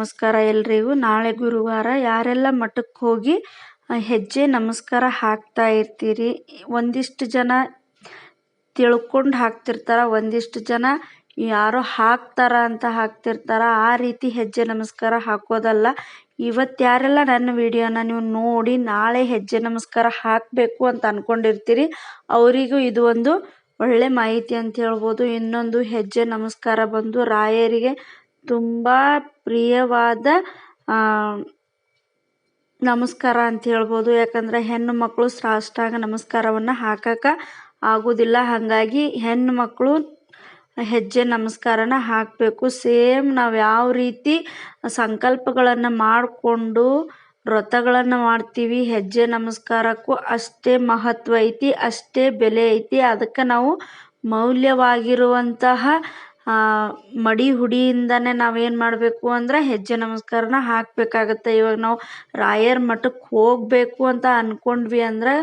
ನಮಸ್ಕಾರ ಎಲ್ರಿಗೂ. ನಾಳೆ ಗುರುವಾರ ಯಾರೆಲ್ಲ ಮಠಕ್ಕೆ ಹೋಗಿ ಹೆಜ್ಜೆ ನಮಸ್ಕಾರ ಹಾಕ್ತಾ ಇರ್ತೀರಿ? ಒಂದಿಷ್ಟು ಜನ ತಿಳ್ಕೊಂಡು ಹಾಕ್ತಿರ್ತಾರೆ, ಒಂದಿಷ್ಟು ಜನ ಯಾರೋ ಹಾಕ್ತಾರ ಅಂತ ಹಾಕ್ತಿರ್ತಾರ, ಆ ರೀತಿ ಹೆಜ್ಜೆ ನಮಸ್ಕಾರ ಹಾಕೋದಲ್ಲ. ಇವತ್ತು ಯಾರೆಲ್ಲ ನನ್ನ ವಿಡಿಯೋನ ನೀವು ನೋಡಿ ನಾಳೆ ಹೆಜ್ಜೆ ನಮಸ್ಕಾರ ಹಾಕಬೇಕು ಅಂತ ಅಂದ್ಕೊಂಡಿರ್ತೀರಿ ಅವರಿಗೂ ಇದು ಒಂದು ಒಳ್ಳೆ ಮಾಹಿತಿ ಅಂತ ಹೇಳ್ಬೋದು. ಇನ್ನೊಂದು ಹೆಜ್ಜೆ ನಮಸ್ಕಾರ ಬಂದು ರಾಯರಿಗೆ ತುಂಬ ಪ್ರಿಯವಾದ ನಮಸ್ಕಾರ ಅಂತ ಹೇಳ್ಬೋದು. ಯಾಕಂದ್ರೆ ಹೆಣ್ಣು ಮಕ್ಕಳು ಸಾಷ್ಟಾಂಗ ನಮಸ್ಕಾರವನ್ನು ಹಾಕಕ್ಕೆ ಆಗೋದಿಲ್ಲ. ಹಾಗಾಗಿ ಹೆಣ್ಣು ಮಕ್ಕಳು ಹೆಜ್ಜೆ ನಮಸ್ಕಾರನ ಹಾಕಬೇಕು. ಸೇಮ್ ನಾವು ಯಾವ ರೀತಿ ಸಂಕಲ್ಪಗಳನ್ನು ಮಾಡಿಕೊಂಡು ವ್ರತಗಳನ್ನು ಮಾಡ್ತೀವಿ, ಹೆಜ್ಜೆ ನಮಸ್ಕಾರಕ್ಕೂ ಅಷ್ಟೇ ಮಹತ್ವ ಐತಿ, ಅಷ್ಟೇ ಬೆಲೆ ಐತಿ. ಅದಕ್ಕೆ ನಾವು ಮೌಲ್ಯವಾಗಿರುವಂತಹ ಮಡಿ ಹುಡಿಯಿಂದನೇ ನಾವೇನು ಮಾಡಬೇಕು ಅಂದ್ರೆ ಹೆಜ್ಜೆ ನಮಸ್ಕಾರನ ಹಾಕಬೇಕಾಗತ್ತೆ. ಇವಾಗ ನಾವು ರಾಯರ ಮಠಕ್ಕೆ ಹೋಗಬೇಕು ಅಂತ ಅಂದ್ಕೊಂಡ್ವಿ ಅಂದ್ರೆ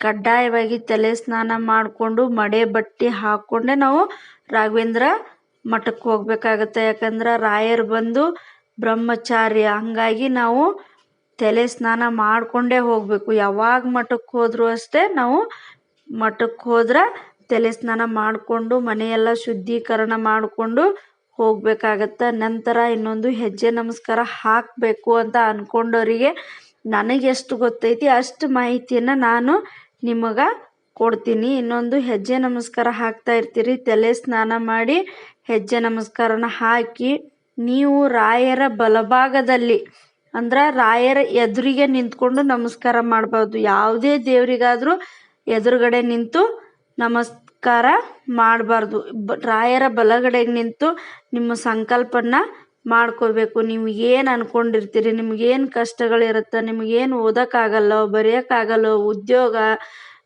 ಕಡ್ಡಾಯವಾಗಿ ತಲೆ ಸ್ನಾನ ಮಾಡಿಕೊಂಡು ಮಡೆ ಬಟ್ಟೆ ಹಾಕ್ಕೊಂಡೇ ನಾವು ರಾಘವೇಂದ್ರ ಮಠಕ್ಕೆ ಹೋಗ್ಬೇಕಾಗತ್ತೆ. ಯಾಕಂದ್ರೆ ರಾಯರು ಬಂದು ಬ್ರಹ್ಮಚಾರ್ಯ, ಹಂಗಾಗಿ ನಾವು ತಲೆ ಸ್ನಾನ ಮಾಡಿಕೊಂಡೇ ಹೋಗಬೇಕು. ಯಾವಾಗ ಮಠಕ್ಕೆ ಹೋದರೂ ಅಷ್ಟೇ ನಾವು ಮಠಕ್ಕೆ ಹೋದ್ರೆ ತಲೆ ಸ್ನಾನ ಮಾಡಿಕೊಂಡು, ಮನೆಯೆಲ್ಲ ಶುದ್ಧೀಕರಣ ಮಾಡಿಕೊಂಡು ಹೋಗಬೇಕಾಗತ್ತೆ. ನಂತರ ಇನ್ನೊಂದು ಹೆಜ್ಜೆ ನಮಸ್ಕಾರ ಹಾಕಬೇಕು ಅಂತ ಅಂದ್ಕೊಂಡವರಿಗೆ ನನಗೆ ಎಷ್ಟು ಗೊತ್ತೈತಿ ಅಷ್ಟು ಮಾಹಿತಿಯನ್ನು ನಾನು ನಿಮಗೆ ಕೊಡ್ತೀನಿ. ಇನ್ನೊಂದು ಹೆಜ್ಜೆ ನಮಸ್ಕಾರ ಹಾಕ್ತಾ ಇರ್ತೀರಿ. ತಲೆ ಸ್ನಾನ ಮಾಡಿ ಹೆಜ್ಜೆ ನಮಸ್ಕಾರನ ಹಾಕಿ, ನೀವು ರಾಯರ ಬಲಭಾಗದಲ್ಲಿ, ಅಂದ್ರೆ ರಾಯರ ಎದುರಿಗೆ ನಿಂತ್ಕೊಂಡು ನಮಸ್ಕಾರ ಮಾಡಬಹುದು ಯಾವುದೇ ದೇವರಿಗಾದರೂ ಎದುರುಗಡೆ ನಿಂತು ನಮಸ್ಕಾರ ಮಾಡಬಾರ್ದು. ರಾಯರ ಬಲಗಡೆಗೆ ನಿಂತು ನಿಮ್ಮ ಸಂಕಲ್ಪನ ಮಾಡ್ಕೋಬೇಕು ನೀವು ಏನು ಅಂದ್ಕೊಂಡಿರ್ತೀರಿ ನಿಮಗೇನು ಕಷ್ಟಗಳಿರುತ್ತೆ? ನಿಮಗೇನು ಓದೋಕ್ಕಾಗಲ್ಲೋ? ಬರೆಯೋಕ್ಕಾಗಲ್ಲೋ? ಉದ್ಯೋಗ,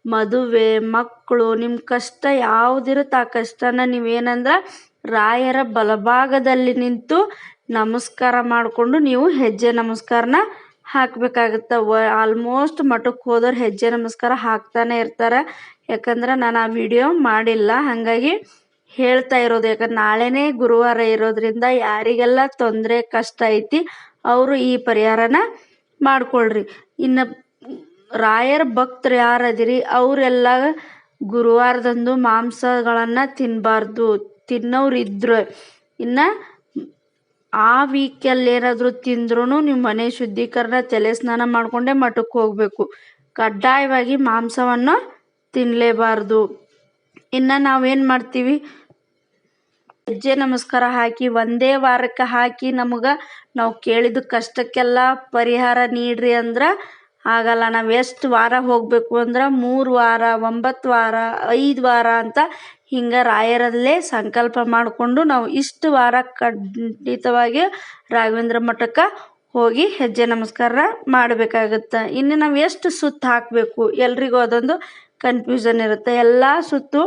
ಮದುವೆ ಮಕ್ಕಳು ನಿಮ್ಮ ಕಷ್ಟ ಯಾವುದಿರುತ್ತೆ ಆ ಕಷ್ಟನ ನೀವೇನಂದ್ರೆ ರಾಯರ ಬಲಭಾಗದಲ್ಲಿ ನಿಂತು ನಮಸ್ಕಾರ ಮಾಡಿಕೊಂಡು ನೀವು ಹೆಜ್ಜೆ ನಮಸ್ಕಾರನ ಹಾಕಬೇಕಾಗತ್ತೆ. ಆಲ್ಮೋಸ್ಟ್ ಮಠಕ್ಕೆ ಹೋದವ್ರು ಹೆಜ್ಜೆ ನಮಸ್ಕಾರ ಹಾಕ್ತಾನೆ ಇರ್ತಾರೆ. ಯಾಕಂದ್ರೆ ನಾನು ಆ ವಿಡಿಯೋ ಮಾಡಿಲ್ಲ. ಹಾಗಾಗಿ ಹೇಳ್ತಾ ಇರೋದು. ಯಾಕಂದ್ರೆ ನಾಳೆನೇ ಗುರುವಾರ ಇರೋದ್ರಿಂದ ಯಾರಿಗೆಲ್ಲ ತೊಂದರೆ, ಕಷ್ಟ ಐತಿ, ಅವರು ಈ ಪರಿಹಾರನ ಮಾಡ್ಕೊಳ್ರಿ. ಇನ್ನು ರಾಯರ ಭಕ್ತರು ಯಾರದಿರಿ ಅವರೆಲ್ಲ ಗುರುವಾರದಂದು ಮಾಂಸಗಳನ್ನು ತಿನ್ನಬಾರ್ದು ತಿನ್ನೋರು ಇದ್ರು ಇನ್ನು ಆ ವೀಕಲ್ಲಿ ಏನಾದರೂ ತಿಂದ್ರೂ ನೀವು ಮನೆ ಶುದ್ಧೀಕರಣ ತಲೆ ಸ್ನಾನ ಮಾಡಿಕೊಂಡೇ ಮಠಕ್ಕೆ ಹೋಗಬೇಕು. ಕಡ್ಡಾಯವಾಗಿ ಮಾಂಸವನ್ನು ತಿನ್ನಲೇಬಾರ್ದು ಇನ್ನು ನಾವೇನು ಮಾಡ್ತೀವಿ? ಹೆಜ್ಜೆ ನಮಸ್ಕಾರ ಹಾಕಿ, ಒಂದೇ ವಾರಕ್ಕೆ ಹಾಕಿ ನಮಗ ನಾವು ಕೇಳಿದ ಕಷ್ಟಕ್ಕೆಲ್ಲ ಪರಿಹಾರ ನೀಡ್ರಿ ಅಂದ್ರೆ ಆಗಲ್ಲ, ನಾವು ಎಷ್ಟು ವಾರ ಹೋಗಬೇಕು ಅಂದ್ರೆ ಮೂರು ವಾರ, ಒಂಬತ್ತು ವಾರ, ಐದು ವಾರ ಅಂತ ಹಿಂಗೆ ರಾಯರಲ್ಲೇ ಸಂಕಲ್ಪ ಮಾಡಿಕೊಂಡು ನಾವು ಇಷ್ಟು ವಾರ ಖಂಡಿತವಾಗಿ ರಾಘವೇಂದ್ರ ಮಠಕ್ಕೆ ಹೋಗಿ ಹೆಜ್ಜೆ ನಮಸ್ಕಾರ ಮಾಡಬೇಕಾಗತ್ತೆ. ಇನ್ನು ನಾವು ಎಷ್ಟು ಸುತ್ತು ಹಾಕಬೇಕು, ಎಲ್ರಿಗೂ ಅದೊಂದು ಕನ್ಫ್ಯೂಷನ್ ಇರುತ್ತೆ. ಎಲ್ಲ ಸುತ್ತು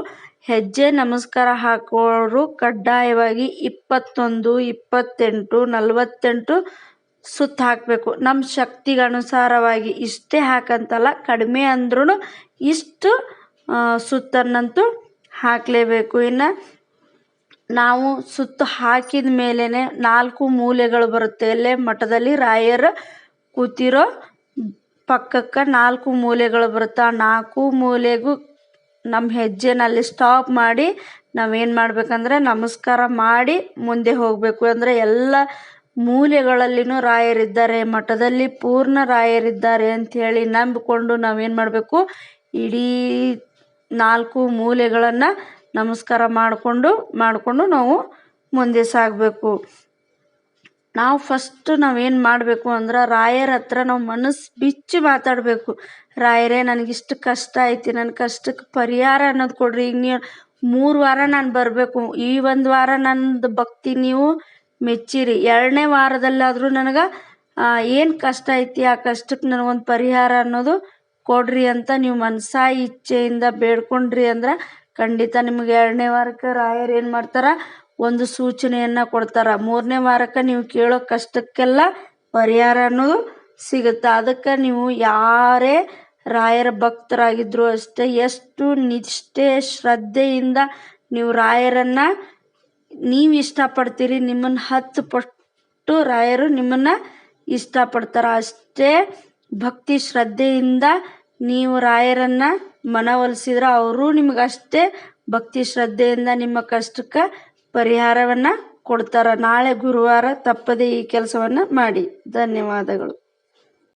ಹೆಜ್ಜೆ ನಮಸ್ಕಾರ ಹಾಕೋರು ಕಡ್ಡಾಯವಾಗಿ ಇಪ್ಪತ್ತೊಂದು, ಇಪ್ಪತ್ತೆಂಟು, ನಲವತ್ತೆಂಟು ಸುತ್ತು ಹಾಕಬೇಕು ನಮ್ಮ ಶಕ್ತಿಗೆ ಅನುಸಾರವಾಗಿ ಇಷ್ಟೇ ಹಾಕಂತಲ್ಲ, ಕಡಿಮೆ ಅಂದ್ರೂ ಇಷ್ಟು ಸುತ್ತನ್ನಂತೂ ಹಾಕಲೇಬೇಕು. ಇನ್ನು ನಾವು ಸುತ್ತು ಹಾಕಿದ ಮೇಲೇ ನಾಲ್ಕು ಮೂಲೆಗಳು ಬರುತ್ತೆ. ಎಲ್ಲೇ ಮಠದಲ್ಲಿ ರಾಯರು ಕೂತಿರೋ ಪಕ್ಕಕ್ಕೆ ನಾಲ್ಕು ಮೂಲೆಗಳು ಬರುತ್ತೆ, ಆ ನಾಲ್ಕು ಮೂಲೆಗೂ ನಮ್ಮ ಹೆಜ್ಜೆನಲ್ಲಿ ಸ್ಟಾಪ್ ಮಾಡಿ ನಾವೇನು ಮಾಡಬೇಕಂದ್ರೆ ನಮಸ್ಕಾರ ಮಾಡಿ ಮುಂದೆ ಹೋಗಬೇಕು. ಅಂದರೆ ಎಲ್ಲ ಮೂಲೆಗಳಲ್ಲಿನೂ ರಾಯರಿದ್ದಾರೆ, ಮಠದಲ್ಲಿ ಪೂರ್ಣ ರಾಯರಿದ್ದಾರೆ ಅಂಥೇಳಿ ನಂಬಿಕೊಂಡು ನಾವೇನು ಮಾಡಬೇಕು? ಇಡೀ ನಾಲ್ಕು ಮೂಲೆಗಳನ್ನು ನಮಸ್ಕಾರ ಮಾಡಿಕೊಂಡು ಮಾಡಿಕೊಂಡು ನಾವು ಮುಂದೆ ಸಾಗಬೇಕು. ನಾವು ಫಸ್ಟು ನಾವೇನು ಮಾಡಬೇಕು ಅಂದ್ರೆ ರಾಯರ ಹತ್ರ ನಾವು ಮನಸ್ಸು ಬಿಚ್ಚಿ ಮಾತಾಡಬೇಕು. ರಾಯರೇ ನನಗಿಷ್ಟು ಕಷ್ಟ ಐತಿ ನನ್ನ ಕಷ್ಟಕ್ಕೆ ಪರಿಹಾರ ಅನ್ನೋದು ಕೊಡ್ರಿ. ಈಗ ನೀವು ಮೂರು ವಾರ ನಾನು ಬರಬೇಕು. ಈ ಒಂದು ವಾರ ನಂದು ಭಕ್ತಿ ನೀವು ಮೆಚ್ಚಿರಿ. ಎರಡನೇ ವಾರದಲ್ಲಾದರೂ ನನಗೆ ಏನು ಕಷ್ಟ ಐತಿ, ಆ ಕಷ್ಟಕ್ಕೆ ನನಗೊಂದು ಪರಿಹಾರ ಅನ್ನೋದು ಕೊಡ್ರಿ ಅಂತ ನೀವು ಮನಸಾ ಇಚ್ಛೆಯಿಂದ ಬೇಡ್ಕೊಂಡ್ರಿ ಅಂದ್ರೆ ಖಂಡಿತ ನಿಮ್ಗೆ ಎರಡನೇ ವಾರಕ್ಕೆ ರಾಯರು ಏನು ಮಾಡ್ತಾರೆ, ಒಂದು ಸೂಚನೆಯನ್ನು ಕೊಡ್ತಾರೆ. ಮೂರನೇ ವಾರಕ್ಕೆ ನೀವು ಕೇಳೋ ಕಷ್ಟಕ್ಕೆಲ್ಲ ಪರಿಹಾರ ಅನ್ನೋದು ಸಿಗುತ್ತೆ. ಅದಕ್ಕೆ ನೀವು ಯಾರೇ ರಾಯರ ಭಕ್ತರಾಗಿದ್ದರೂ ಅಷ್ಟೇ, ಎಷ್ಟು ನಿಷ್ಠೆ, ಶ್ರದ್ಧೆಯಿಂದ ನೀವು ರಾಯರನ್ನು ನೀವು ಇಷ್ಟಪಡ್ತೀರಿ ನಿಮ್ಮನ್ನು ಹತ್ತು ಪಟ್ಟು ರಾಯರು ನಿಮ್ಮನ್ನು ಇಷ್ಟಪಡ್ತಾರೆ. ಅಷ್ಟೇ ಭಕ್ತಿ ಶ್ರದ್ಧೆಯಿಂದ ನೀವು ರಾಯರನ್ನು ಮನವೊಲಿಸಿದ್ರೆ ಅವರು ನಿಮ್ಗೆ ಅಷ್ಟೇ ಭಕ್ತಿ ಶ್ರದ್ಧೆಯಿಂದ ನಿಮ್ಮ ಕಷ್ಟಕ್ಕೆ ಪರಿಹಾರವನ್ನು ಕೊಡ್ತಾರೆ. ನಾಳೆ ಗುರುವಾರ ತಪ್ಪದೆ ಈ ಕೆಲಸವನ್ನು ಮಾಡಿ. ಧನ್ಯವಾದಗಳು.